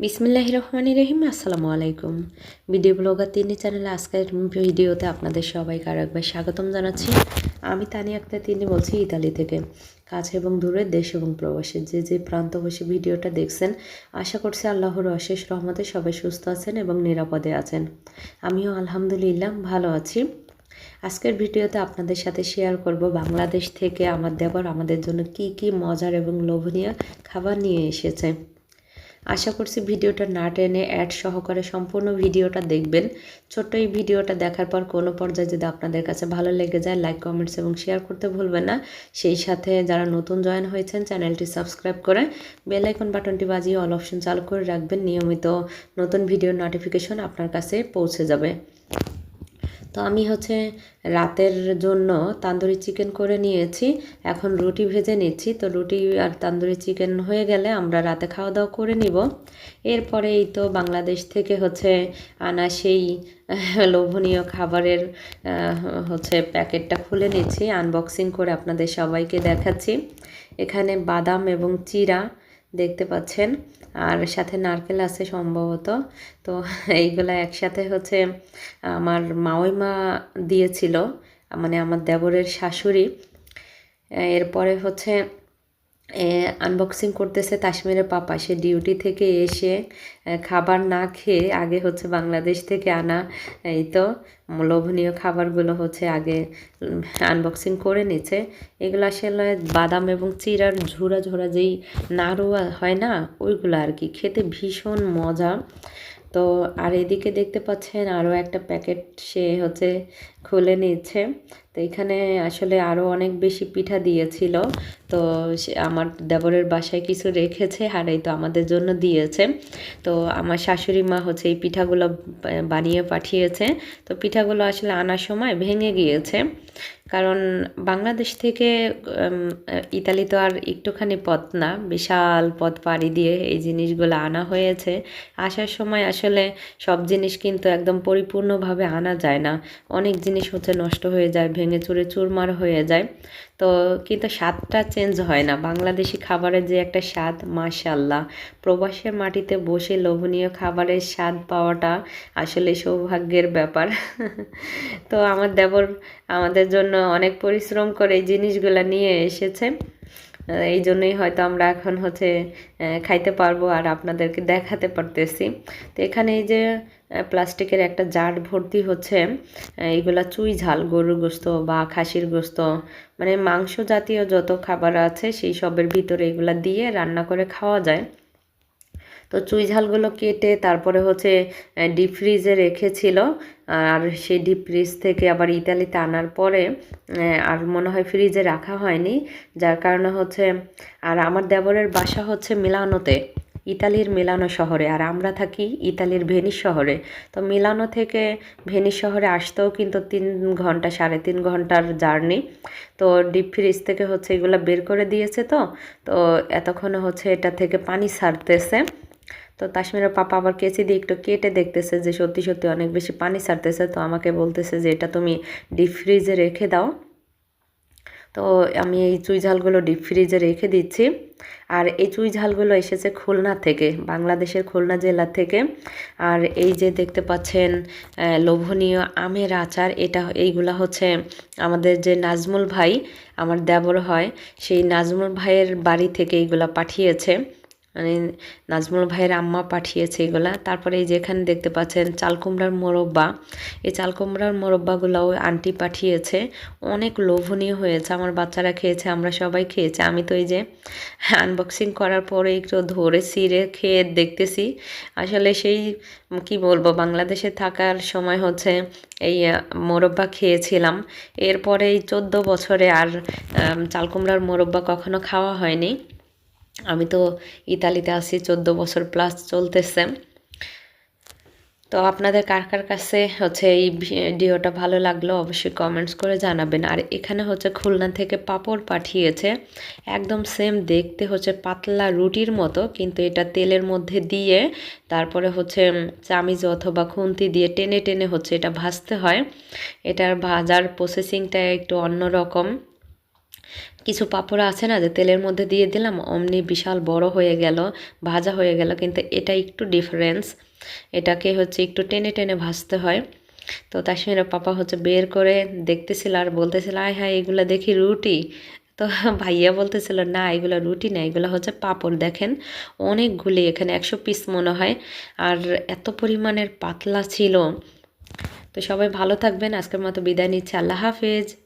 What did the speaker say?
বিসমিল্লাহ রহমান রহিম আসসালামু আলাইকুম। ভিডিও ব্লগার তিনি চ্যানেলে আজকের ভিডিওতে আপনাদের সবাইকে আরও একবার স্বাগতম জানাচ্ছি। আমি তানি আক্তার তিনি বলছি ইতালি থেকে। কাছে এবং দূরে দেশ এবং প্রবাসে যে যে প্রান্ত বসে ভিডিওটা দেখছেন, আশা করছি আল্লাহর অশেষ রহমতে সবাই সুস্থ আছেন এবং নিরাপদে আছেন। আমিও আলহামদুলিল্লাহ ভালো আছি। আজকের ভিডিওতে আপনাদের সাথে শেয়ার করব বাংলাদেশ থেকে আমার দেবর আমাদের জন্য কি কি মজার এবং লোভনীয় খাবার নিয়ে এসেছে। আশা করছি ভিডিওটা না টেনে অ্যাড সহকারে সম্পূর্ণ ভিডিওটা দেখবেন। ছোট্ট এই ভিডিওটা দেখার পর কোনো পর্যায়ে যদি আপনাদের কাছে ভালো লেগে যায় লাইক কমেন্টস এবং শেয়ার করতে ভুলবেন না। সেই সাথে যারা নতুন জয়েন হয়েছেন চ্যানেলটি সাবস্ক্রাইব করে বেলাইকন বাটনটি বাজিয়ে অল অপশন চালু করে রাখবেন। নিয়মিত নতুন ভিডিও নোটিফিকেশন আপনার কাছে পৌঁছে যাবে। তো আমি হচ্ছে রাতের জন্য তান্দুরি চিকেন করে নিয়েছি। এখন রুটি ভেজে নিচ্ছি। তো রুটি আর তান্দুরি চিকেন হয়ে গেলে আমরা রাতে খাওয়া দাওয়া করে নিব। এরপরে এই তো বাংলাদেশ থেকে হচ্ছে আনা সেই লোভনীয় খাবারের হচ্ছে প্যাকেটটা খুলে নিচ্ছি। আনবক্সিং করে আপনাদের সবাইকে দেখাচ্ছি। এখানে বাদাম এবং চিরা দেখতে পাচ্ছেন। আর সাথে নারকেল আছে সম্ভবত। তো এইগুলো একসাথে হচ্ছে আমার মাওইমা দিয়েছিল মানে আমার দেবরের শাশুড়ি। এরপরে হচ্ছে আনবক্সিং করতেছে কাশ্মীরের পাপা সে ডিউটি থেকে এসে খাবার না খেয়ে আগে হচ্ছে বাংলাদেশ থেকে আনা, এই তো লোভনীয় খাবারগুলো হচ্ছে আগে আনবক্সিং করে নিচ্ছে এগুলো আসলে বাদাম এবং চিরার ঝোড়া ঝোড়া যেই নাড়ুয়া হয় না, ওইগুলো আর কি, খেতে ভীষণ মজা। তো আর এদিকে দেখতে পাচ্ছেন আরও একটা প্যাকেট সে হচ্ছে খুলে নিচ্ছে। তো এখানে আসলে আরও অনেক বেশি পিঠা দিয়েছিল। তো আমার দেবরের বাসায় কিছু রেখেছে আর এই তো আমাদের জন্য দিয়েছে। তো আমার শাশুড়ি মা হচ্ছে এই পিঠাগুলো বানিয়ে পাঠিয়েছে। তো পিঠাগুলো আসলে আনার সময় ভেঙে গিয়েছে। কারণ বাংলাদেশ থেকে ইতালি তো আর একটুখানি পথ না, বিশাল পথ পাড়ি দিয়ে এই জিনিসগুলো আনা হয়েছে। আসার সময় আসলে সব জিনিস কিন্তু একদম পরিপূর্ণভাবে আনা যায় না। অনেক জিনিস হচ্ছে নষ্ট হয়ে যায়, ভেঙে চুরে চুরমার হয়ে যায়। তো কিন্তু স্বাদটা চেঞ্জ হয় না। বাংলাদেশি খাবারের যে একটা স্বাদ মাশাল্লাহ প্রবাসের মাটিতে বসে লোভনীয় খাবারের স্বাদ পাওয়াটা আসলে সৌভাগ্যের ব্যাপার। তো আমার দেবর আমাদের জন্য অনেক পরিশ্রম করে এই জিনিসগুলো নিয়ে এসেছে। এই জন্যই হয়তো আমরা এখন হচ্ছে খাইতে পারব আর আপনাদেরকে দেখাতে পারতেছি। তো এখানে এই যে প্লাস্টিকের একটা জার ভর্তি হচ্ছে এইগুলা চুই ঝাল, গরুর গোস্ত বা খাসির গোস্ত মানে মাংস জাতীয় যত খাবার আছে সেই সবের ভিতরে এগুলা দিয়ে রান্না করে খাওয়া যায়। তো চুই ঝালগুলো কেটে তারপরে হচ্ছে ডিপ ফ্রিজে রেখেছিল। আর সেই ডিপ ফ্রিজ থেকে আবার ইতালিতে আনার পরে আর মনে হয় ফ্রিজে রাখা হয়নি। যার কারণে হচ্ছে, আর আমার দেবরের বাসা হচ্ছে মিলানোতে, ইতালির মিলানো শহরে। আর আমরা থাকি ইতালির ভেনিস শহরে। তো মিলানো থেকে ভেনিস শহরে আসতেও কিন্তু তিন ঘণ্টা, সাড়ে তিন ঘণ্টার জার্নি। তো ডিপ ফ্রিজ থেকে হচ্ছে এগুলো বের করে দিয়েছে তো। তো এতক্ষণে হচ্ছে এটা থেকে পানি ছাড়তেছে তো তাসমিরের পাপা আবার কেচি দিয়ে একটু কেটে দেখতেছে যে সত্যি সত্যি অনেক বেশি পানি ছাড়তেছে। তো আমাকে বলতেছে যে এটা তুমি ডিপ ফ্রিজে রেখে দাও। তো আমি এই চুই ঝালগুলো ডিপ ফ্রিজে রেখে দিচ্ছি। আর এই চুই ঝালগুলো এসেছে খুলনা থেকে, বাংলাদেশের খুলনা জেলা থেকে। আর এই যে দেখতে পাচ্ছেন লোভনীয় আমের আচার, এটা, এইগুলা হচ্ছে আমাদের যে নাজমুল ভাই, আমার দেবর হয়, সেই নাজমুল ভাইয়ের বাড়ি থেকে এইগুলা পাঠিয়েছে। মানে নাজমুল ভাইয়ের আম্মা পাঠিয়েছে এগুলা। তারপরে এই যেখানে দেখতে পাচ্ছেন চালকুমড়ার মোরব্বা। এই চালকুমড়ার মোরব্বাগুলোও আন্টি পাঠিয়েছে। অনেক লোভনীয় হয়েছে, আমার বাচ্চারা খেয়েছে, আমরা সবাই খেয়েছি। আমি তো এই যে আনবক্সিং করার পরে একটু ধরে সিরে খেয়ে দেখতেছি। আসলে সেই, কি বলব, বাংলাদেশে থাকার সময় হচ্ছে এই মোরব্বা খেয়েছিলাম। এরপরে এই চোদ্দ বছরে আর চালকুমড়ার মোরব্বা কখনো খাওয়া হয়নি। আমি তো ইতালিতে আছি, চোদ্দ বছর প্লাস চলতেছে। তো আপনাদের কার কার কাছে হচ্ছে এই ভিডিওটা ভালো লাগল অবশ্যই কমেন্টস করে জানাবেন। আর এখানে হচ্ছে খুলনা থেকে পাপড় পাঠিয়েছে, একদম সেম দেখতে হচ্ছে পাতলা রুটির মতো, কিন্তু এটা তেলের মধ্যে দিয়ে তারপরে হচ্ছে চামিজ অথবা খুন্তি দিয়ে টেনে টেনে হচ্ছে এটা ভাজতে হয়। এটার ভাজার প্রসেসিংটা একটু অন্যরকম। কিছু পাপড় আছে না যে তেলের মধ্যে দিয়ে দিলাম, অমনি বিশাল বড় হয়ে গেল, ভাজা হয়ে গেল, কিন্তু এটা একটু ডিফারেন্স এটাকে হচ্ছে একটু টেনে টেনে ভাজতে হয়। তো সঙ্গে পাপা হচ্ছে বের করে দেখতেছিল আর বলতেছিল, আয় হ্যাঁ এগুলো দেখি রুটি? তো ভাইয়া বলতেছিল, না, এগুলো রুটি না, এগুলো হচ্ছে পাপড়, দেখেন অনেকগুলি, এখানে একশো পিস মনে হয়। আর এত পরিমাণের পাতলা ছিল। তো সবাই ভালো থাকবেন, আজকের মতো বিদায় নিচ্ছে, আল্লাহ হাফেজ।